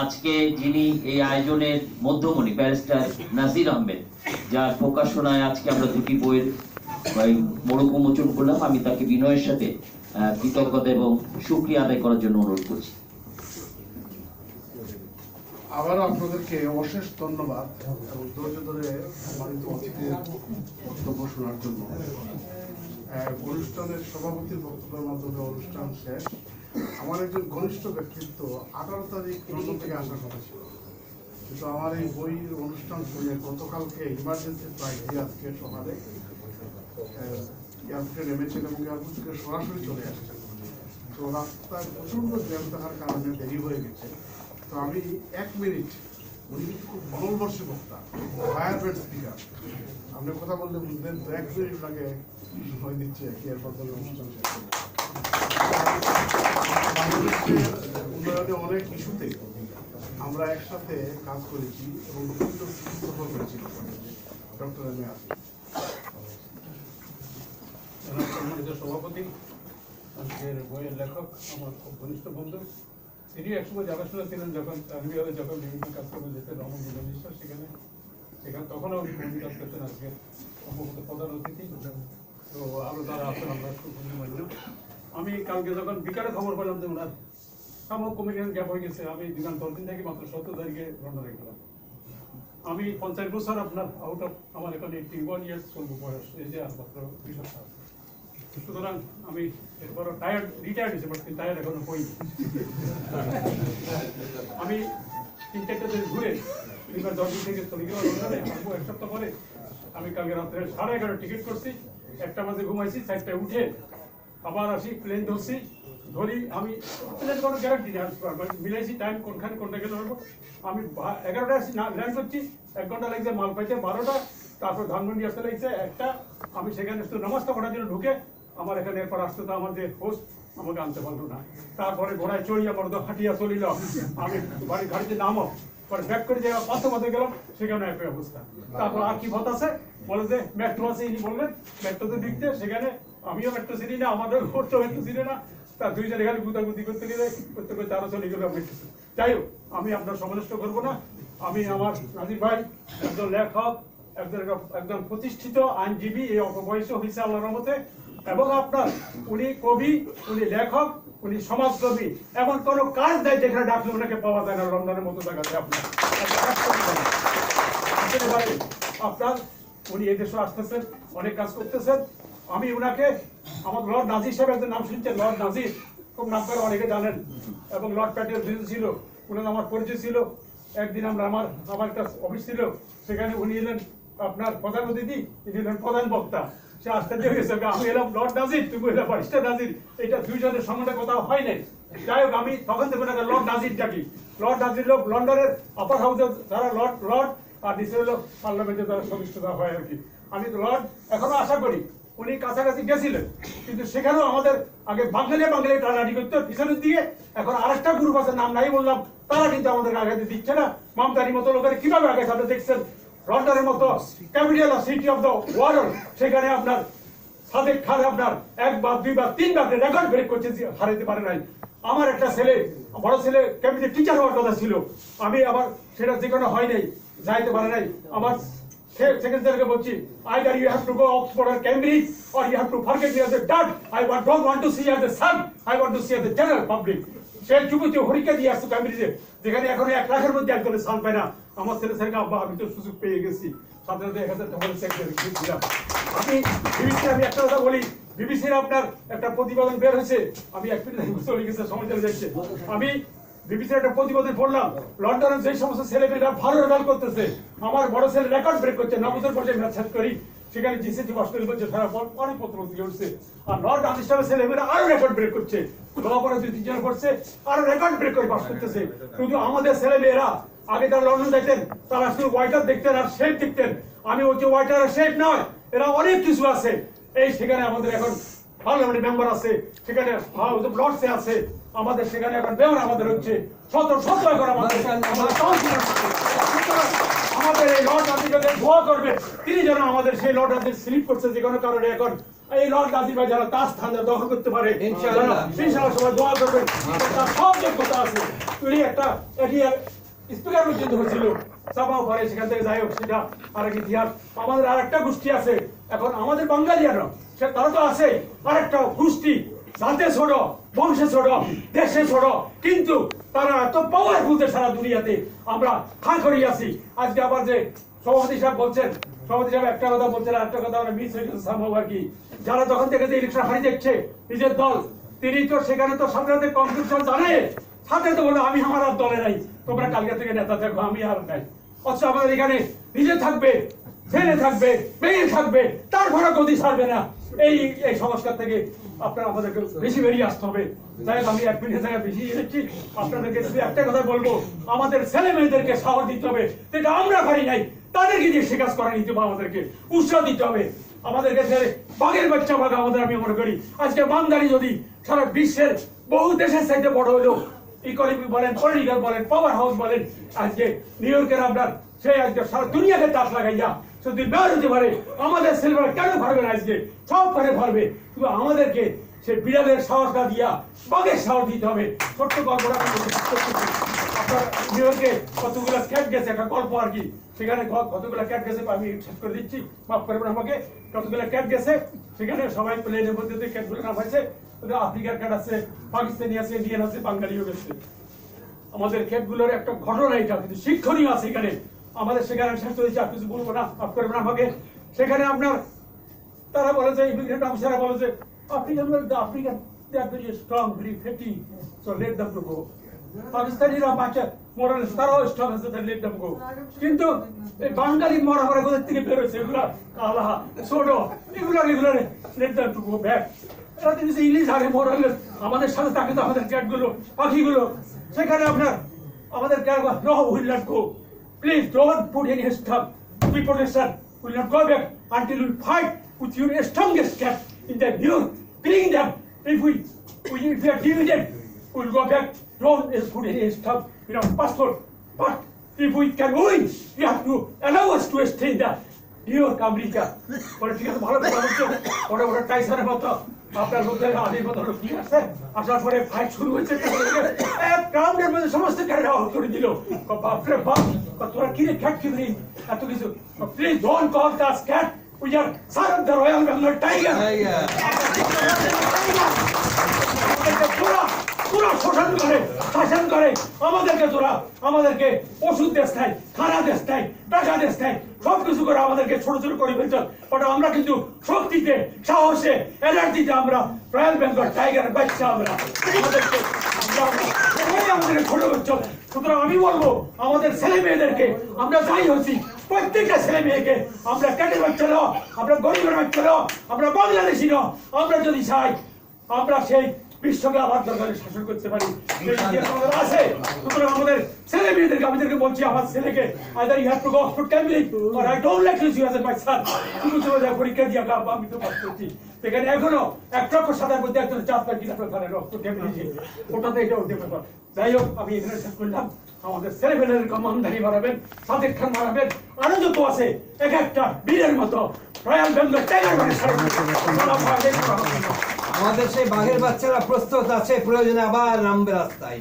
আজকে যিনি এই আয়োজনের মধ্যমণি, ব্যারিস্টার নাজির আহমেদ, যার প্রকাশনায় আজকে আমরা দুটি বইয়ের মোড়ক উন্মোচন করলাম, আমি তাকে বিনয়ের সাথে কৃতজ্ঞতা এবং সুক্রিয়া আদায় করার জন্য অনুরোধ করছি। আবারও আপনাদেরকে অশেষ ধন্যবাদ এবং ধৈর্য ধরে বক্তব্য শোনার জন্য। অনুষ্ঠানের সভাপতির বক্তব্যের মাধ্যমে অনুষ্ঠান শেষ। আমার একজন ঘনিষ্ঠ ব্যক্তিত্ব আঠারো তারিখ লন্ডন থেকে আসার কথা ছিল। কিন্তু আমার এই বইয়ের অনুষ্ঠান শুনে গতকালকে ইমার্জেন্সি ফ্লাইটে আজকে সকালে এয়ারপোর্টে নেমেছেন এবং এয়ারপোর্ট থেকে সরাসরি চলে আসছেন তো রাস্তায় প্রচণ্ড জ্যাম থাকার কারণে দেরি হয়ে গেছে। তো আমি এক মিনিট, উনি কিন্তু খুব অনলবর্ষী বক্তা ফায়ার ব্রেড স্পিকার আপনি কথা বললে বুঝলেন তো এক মিনিট লাগে সময় দিচ্ছে ধরে অনুষ্ঠান শেষ উন্নয়নে অনেক ইস্যুতে আমরা একসাথে কাজ করেছি এবং বিভিন্ন সিটি করেছি ডক্টর এম সম্মানিত সভাপতি, আজকের বইয়ের লেখক আমার খুব ঘনিষ্ঠ বন্ধু। তিনি একসময় জানাশোনা ছিলেন যখন চাকরিবাদে যখন বিভিন্ন কাজকর্মে যেতেন রমন বিশ্বাস সেখানে। সেখানে তখনও ভূমি কাজ করতেন আজকে সম্ভবত প্রধান অতিথি। তো আরও যারা আছেন আমরা খুব ধন্যবাদ আমি কালকে যখন বিকালে খবর পেলাম যে ওনার সাময়িক কমিটির গ্যাপ হয়ে গেছে, আমি বিমান দশ দিন থেকে মাত্র সত্তর তারিখে লন্ডনে গেলাম। আমি পঞ্চাশ বছর আপনার আউট অফ আমার এখানে এইটি ওয়ান ইয়ার্স চলবো বয়স, এই যে মাত্র দুই সপ্তাহ সুতরাং আমি এরপর টায়ার্ড রিটায়ার্ড হয়েছে বাট টায়ার্ড এখনও হইনি আমি তিন চারটে ঘুরে এবার দশ দিন থেকে চলে গেলাম এক সপ্তাহ পরে আমি কালকে রাত্রে সাড়ে এগারো টিকিট করছি। একটা বাজে ঘুমাইছি, চারটায় উঠে আবার আসি প্লেন ধরছি, ধরি, আমি প্লেন কোনো গ্যারান্টি নেই আসবার মানে মিলাইছি টাইম কোনখানে, কোনটা গেলে হব। আমি এগারোটা আসি, না ল্যান্ড করছি এক ঘণ্টা লাগছে, মাল পাইতে বারোটা, তারপর ধানমন্ডি আসতে লাগছে একটা, আমি সেখানে শুধু নামাজটা পড়ার জন্য ঢুকে, আমার এখানে এরপর আসতে তো আমার যে হোস্ট আমাকে আনতে পারল না। তারপরে ঘোড়ায় চড়ি, আমার তো হাঁটিয়া চলিল, আমি বাড়ি গাড়িতে নামো, পরে ব্যাক করে যে পাঁচশো পথে গেলাম, সেখানে একই অবস্থা। তারপর আর কি পথ আছে? বলে যে মেট্রো আছে, ইনি বললেন মেট্রোতে দিকতে সেখানে আমিও মেট্রো চিনি না আমাদের মেট্রো মেট্রো চিনি না তা দুইজনে খালি গুতাগুতি করতে গেলে করতে করতে আরও চলে গেল যাই হোক আমি আপনার সমালোচ করব না আমি আমার নাজির ভাই একজন লেখক একজন একজন প্রতিষ্ঠিত আইনজীবী এই অল্প বয়সে হয়েছে আল্লাহর রহমতে এবং আপনার উনি কবি উনি লেখক উনি সমাজকর্মী এমন কোন কাজ দেয় যেখানে ডাকলে ওনাকে পাওয়া যায় না লন্ডনের মতো জায়গাতে আপনার আপনার উনি এদেশে আসতেছেন অনেক কাজ করতেছেন আমি উনাকে আমার লর্ড নাজির সাহেব একজন নাম শুনছেন লর্ড নাজির। খুব নাম করে অনেকে জানেন। এবং লর্ড প্যাটেল ছিল। উনার আমার পরিচয় ছিল। একদিন আমরা আমার আমার একটা অফিস ছিল। সেখানে উনি এলেন আপনার প্রধান অতিথি, তিনি এলেন প্রধান বক্তা। সে দিয়ে গেছে আমি এলাম লর্ড নাজির, তুমি এলাম বারিস্টার নাজির। এটা দুইজনের সম্বন্ধে কথা হয় নাই। যাই হোক, আমি তখন থেকে ওনাকে লর্ড নাজির ডাকি। লর্ড নাজির লোক লন্ডনের আপার হাউসে যারা লর্ড লর্ড আর নিচে হলো পার্লামেন্টে তারা সদস্যতা হয় আর কি। আমি লর্ড, এখনও আশা করি উনি কাছাকাছি গেছিলেন। কিন্তু সেখানেও আমাদের আগে বাঙালি বাঙালি টানাটি করতে পিছনের দিকে এখন আরেকটা গ্রুপ আছে, নাম নাই বললাম, তারা কিন্তু আমাদের আগে দিচ্ছে না। মামতারির মতো লোকের কীভাবে আগে সাথে দেখছেন? লন্ডনের মতো capital city of the world সেখানে আপনার সাদেক খান আপনার একবার দুইবার তিনবার রেকর্ড ব্রেক করছে হারাইতে পারে নাই। আমার একটা ছেলে, বড় ছেলে ক্যাবিনেট টিচার হওয়ার কথা ছিল। আমি আবার সেটা যেখানে হয় নাই, যাইতে পারে নাই। আমার I want don't want to see son দিয়ে ক্যামব্রিজে যেখানে এখন এক লাখের মধ্যে একজনের সাল পায় না। আমার ছেলে ছেলেকে আব্বা, আমি তো সুযোগ পেয়ে গেছি। সাথে এক হাজার টাকা সেক্রেটারি দিলাম। আমি বিবিসি আমি একটা কথা বলি, বিবিসির আপনার একটা প্রতিবেদন বের হয়েছে। আমি এক মিনিট চলে গেছে, সময় চলে যাচ্ছে। আমি বিবিসির একটা প্রতিবেদন পড়লাম লন্ডনের যে সমস্ত ছেলেমেয়েরা ভালো রেজাল্ট করতেছে, আমার বড় ছেলে রেকর্ড ব্রেক করছে ন বছর পর্যায়ে ম্যাচ শেষ করি, সেখানে জিসিসি পাস করে বলছে সারা পর অনেক পত্র উঠছে। আর নর্থ আদিস্টামের ছেলেমেয়েরা আরও রেকর্ড ব্রেক করছে। পরে দুই তিনজন করছে আরও রেকর্ড ব্রেক করে পাস করতেছে। কিন্তু আমাদের ছেলেমেয়েরা, আগে তারা লন্ডন দেখতেন, তারা শুধু হোয়াইটার দেখতেন আর শেপ দেখতেন। আমি বলছি হোয়াইটার আর শেপ নয়, এরা অনেক কিছু আছে। এই সেখানে আমাদের এখন পার্লামেন্ট মেম্বার আছে সেখানে লর্ডসে আছে আমাদের সেখানে এখন মেয়র আমাদের হচ্ছে শত শত এখন আমাদের আমাদের এই লর্ড যদি দোয়া করবে। তিনি যেন আমাদের সেই লর্ড আপনি স্লিপ করছে যে কোনো কারণে এখন এই লর্ড ভাই যারা তার স্থান দখল করতে পারে ইনশাআল্লাহ। ইনশাআল্লাহ সবাই দোয়া করবেন তার সব যোগ্যতা আছে। উনি একটা স্পিকার পর্যন্ত হয়েছিল। চাপাও পরে সেখান থেকে যাই হোক সেটা আরেক ইতিহাস। আমাদের আর একটা গোষ্ঠী আছে। এখন আমাদের বাঙালিয়ারা সে তারা তো আছে আরেকটা গোষ্ঠী জাতে ছোট, বংশে ছোট, দেশে ছোট, কিন্তু তারা এত পাওয়ারফুল যে সারা দুনিয়াতে আমরা খা করি আছি। আজকে আবার যে সভাপতি সাহেব বলছেন, সভাপতি সাহেব একটা কথা বলছেন একটা কথা আমরা মিস হয়ে সম্ভব আর কি। যারা যখন থেকে যে ইলেকশন হারিয়ে দেখছে, নিজের দল, তিনি তো সেখানে তো সাথে কম্পিটিশন জানে। সাথে তো বলে, আমি আমার আর দলে নাই, তোমরা কালকে থেকে নেতা দেখো আমি আর নাই। অথচ আমাদের এখানে নিজে থাকবে, ছেলে থাকবে, মেয়ে থাকবে তারপরে গতি ছাড়বে না। এই এই সংস্কার থেকে আপনারা আমাদেরকে বেশি বেরিয়ে আসতে হবে। হোক, আমি এক মিনিট জায়গায় বেশি এসেছি। আপনাদেরকে শুধু একটা কথা বলব আমাদের ছেলে মেয়েদেরকে সাহস দিতে হবে যেটা আমরা পারি নাই তাদেরকে দিয়ে সে কাজ করা নিতে হবে আমাদেরকে উৎসাহ দিতে হবে। আমাদেরকে ছেড়ে বাঘের বাচ্চা ভাগা আমাদের আমি মনে করি আজকে বাঙালি যদি সারা বিশ্বের বহু দেশের সাইডে বড় হলো ইকোনমি বলেন পলিটিক্যাল বলেন পাওয়ার হাউস বলেন আজকে নিউ ইয়র্কের আপনার সেই আজকে সারা দুনিয়াকে তাস লাগাইয়া শুধু বের হতে পারে, আমাদের সিলভার কেন ভরবে না আজকে? সব করে ভরবে কিন্তু আমাদেরকে সে বিড়ালের সাহসটা দিয়া বাঘের সাহস দিতে হবে। ছোট্ট গল্পটা। আপনার কতগুলো ক্যাট গেছে, একটা গল্প আর কি। সেখানে কতগুলো ক্যাট গেছে আমি শেষ করে দিচ্ছি। মাফ করবেন আমাকে। কতগুলো ক্যাট গেছে, সেখানে সবাই প্লেনের মধ্যে দিয়ে ক্যাটগুলো নামাইছে ওদের আফ্রিকার ক্যাট আছে, পাকিস্তানি আছে, ইন্ডিয়ান আছে, বাঙালিও গেছে। আমাদের ক্যাটগুলোর একটা ঘটনা এটা, কিন্তু শিক্ষণীয় আছে এখানে। আমাদের সেখানে শেষ হয়েছে আর কিছু বলব না। মাফ করবেন আমাকে। সেখানে আপনার, তারা বলে যে ইমিগ্রেন্ট অফিসাররা বলে যে, African African they are very strong very fatty so let them to go Pakistani বাচ্চা মরণের তারাও থেকে আমাদের সাথে থাকে সেখানে আপনার, আমাদের please don't put any stamp deportation will will fight with your strongest cat in the new cling them Don't put any stuff in our passport. But if we can win, you have to allow us to stay in the New York, America. বলে ঠিক আছে ভালো কথা বড় বড় টাইসারের মতো আপনার মধ্যে মতো লোক আসার পরে ফাইট শুরু হয়েছে। গ্রাউন্ডের মধ্যে সমস্ত ক্যারেট আউট করে দিল। বাপরে বাপ তোরা কি রে খ্যাট কিনলি এত কিছু। Please don't call us cat we are sir of the royal Bengal tiger আমাদেরকে তোরা তোরা শোষণ করে শাসন করে তোরা আমাদেরকে ওষুধ দেশ নাই, খানা দেশ নাই, টাকা দেশ নাই সব কিছু করে আমাদেরকে ছোট ছোট করে ফেলছ। ওটা আমরা কিন্তু শক্তিতে, সাহসে, এনার্জিতে আমরা রয়্যাল বেঙ্গল টাইগার বাচ্চা আমরা। আমাদেরকে ছোট করছ সুতরাং আমি বলব, আমাদের ছেলে মেয়েদেরকে আমরা যাই হচ্ছি প্রত্যেকটা ছেলে মেয়েকে আমরা ক্যাটের বাচ্চা নাও, আমরা গরিবের বাচ্চা আমরা বাংলাদেশি আমরা যদি চাই, আমরা সেই বিশ্বকে আবার দরকারে শাসন করতে পারি। আছে সুতরাং আমাদের ছেলে মেয়েদেরকে আমাদেরকে বলছি আমার ছেলেকে either you have to go or I don't like you as my son তুমি চলে যাও পরীক্ষা দিয়ে আমরা আমি তো পাস করছি। সেখানে এখনও এক লক্ষ সাতার মধ্যে একজন কিনা অক্সফোর্ড ক্যাম্ব্রিজে ওটাতে এটা ব্যাপার। যাই হোক আমি এখানে শেষ করলাম। আমাদের ছেলে মেয়েদের কমানদারি বাড়াবেন সাদেক খান বাড়াবেন আরও যত আছে এক একটা বীরের মতো রয়্যাল বেঙ্গল টাইগার মানে আমাদের সেই বাঘের বাচ্চারা প্রস্তুত আছে প্রয়োজনে আবার নামবে রাস্তায়।